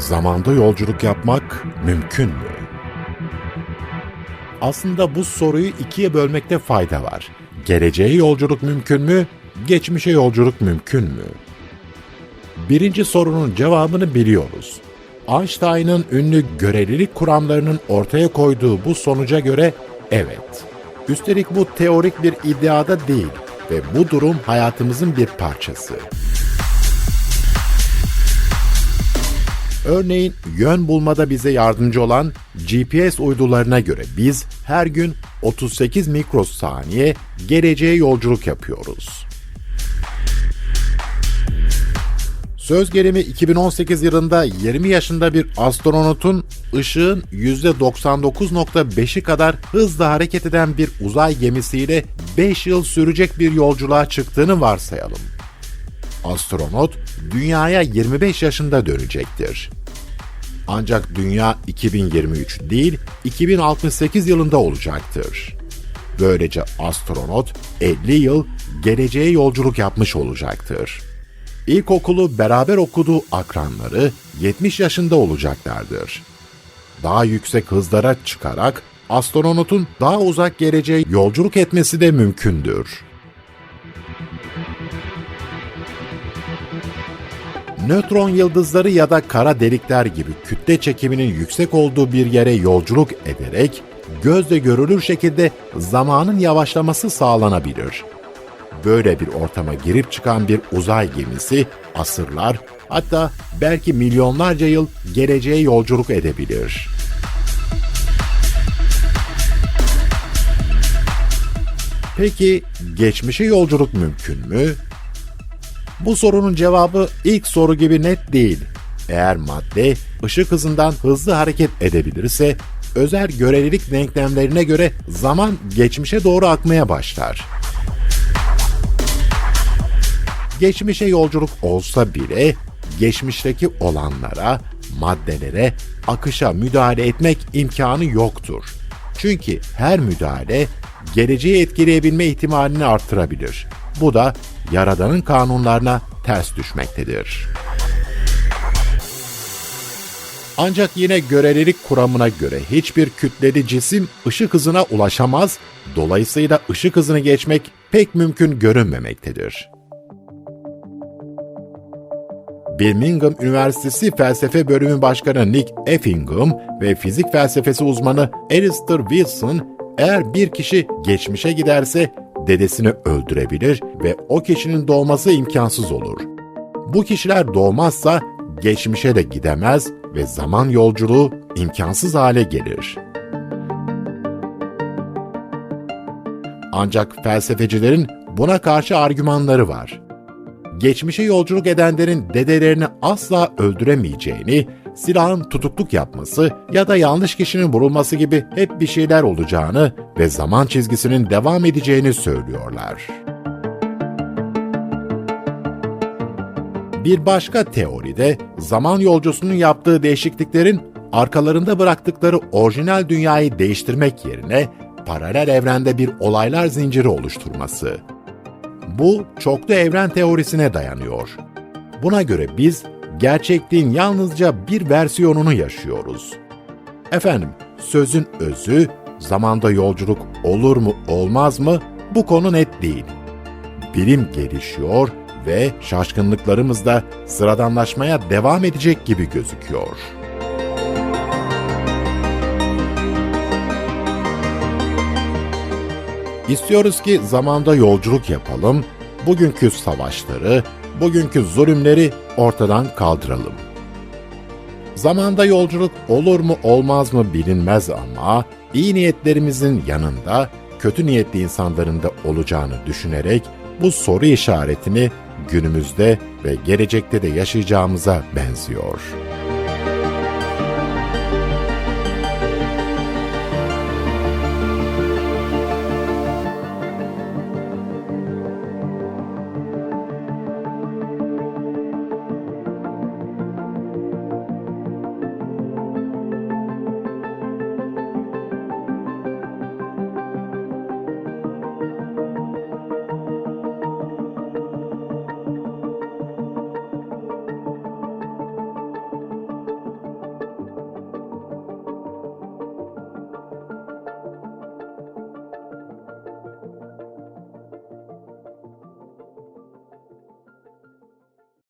Zamanda yolculuk yapmak mümkün mü? Aslında bu soruyu ikiye bölmekte fayda var. Geleceğe yolculuk mümkün mü? Geçmişe yolculuk mümkün mü? Birinci sorunun cevabını biliyoruz. Einstein'ın ünlü görelilik kuramlarının ortaya koyduğu bu sonuca göre evet. Üstelik bu teorik bir iddiada değil ve bu durum hayatımızın bir parçası. Örneğin yön bulmada bize yardımcı olan GPS uydularına göre biz her gün 38 mikrosaniye geleceğe yolculuk yapıyoruz. Söz gelimi 2018 yılında 20 yaşında bir astronotun ışığın %99.5'i kadar hızla hareket eden bir uzay gemisiyle 5 yıl sürecek bir yolculuğa çıktığını varsayalım. Astronot dünyaya 25 yaşında dönecektir. Ancak dünya 2023 değil, 2068 yılında olacaktır. Böylece astronot 50 yıl geleceğe yolculuk yapmış olacaktır. İlkokulu beraber okuduğu akranları 70 yaşında olacaklardır. Daha yüksek hızlara çıkarak astronotun daha uzak geleceğe yolculuk etmesi de mümkündür. Nötron yıldızları ya da kara delikler gibi kütle çekiminin yüksek olduğu bir yere yolculuk ederek gözle görülür şekilde zamanın yavaşlaması sağlanabilir. Böyle bir ortama girip çıkan bir uzay gemisi asırlar hatta belki milyonlarca yıl geleceğe yolculuk edebilir. Peki geçmişe yolculuk mümkün mü? Bu sorunun cevabı ilk soru gibi net değil. Eğer madde ışık hızından hızlı hareket edebilirse özel görelilik denklemlerine göre zaman geçmişe doğru akmaya başlar. Geçmişe yolculuk olsa bile geçmişteki olanlara, maddelere, akışa müdahale etmek imkanı yoktur. Çünkü her müdahale geleceği etkileyebilme ihtimalini artırabilir. Bu da Yaradan'ın kanunlarına ters düşmektedir. Ancak yine görelilik kuramına göre hiçbir kütleli cisim ışık hızına ulaşamaz, dolayısıyla ışık hızını geçmek pek mümkün görünmemektedir. Birmingham Üniversitesi Felsefe Bölümü Başkanı Nick Effingham ve fizik felsefesi uzmanı Alistair Wilson, eğer bir kişi geçmişe giderse dedesini öldürebilir ve o kişinin doğması imkansız olur. Bu kişiler doğmazsa geçmişe de gidemez ve zaman yolculuğu imkansız hale gelir. Ancak felsefecilerin buna karşı argümanları var. Geçmişe yolculuk edenlerin dedelerini asla öldüremeyeceğini, silahın tutukluk yapması ya da yanlış kişinin vurulması gibi hep bir şeyler olacağını ve zaman çizgisinin devam edeceğini söylüyorlar. Bir başka teoride zaman yolcusunun yaptığı değişikliklerin arkalarında bıraktıkları orijinal dünyayı değiştirmek yerine paralel evrende bir olaylar zinciri oluşturması. Bu çoklu evren teorisine dayanıyor. Buna göre biz gerçekliğin yalnızca bir versiyonunu yaşıyoruz. Efendim, sözün özü, zamanda yolculuk olur mu olmaz mı bu konu net değil. Bilim gelişiyor ve şaşkınlıklarımız da sıradanlaşmaya devam edecek gibi gözüküyor. İstiyoruz ki zamanda yolculuk yapalım, bugünkü savaşları, bugünkü zulümleri ortadan kaldıralım. Zamanda yolculuk olur mu olmaz mı bilinmez ama iyi niyetlerimizin yanında kötü niyetli insanların da olacağını düşünerek bu soru işaretini günümüzde ve gelecekte de yaşayacağımıza benziyor.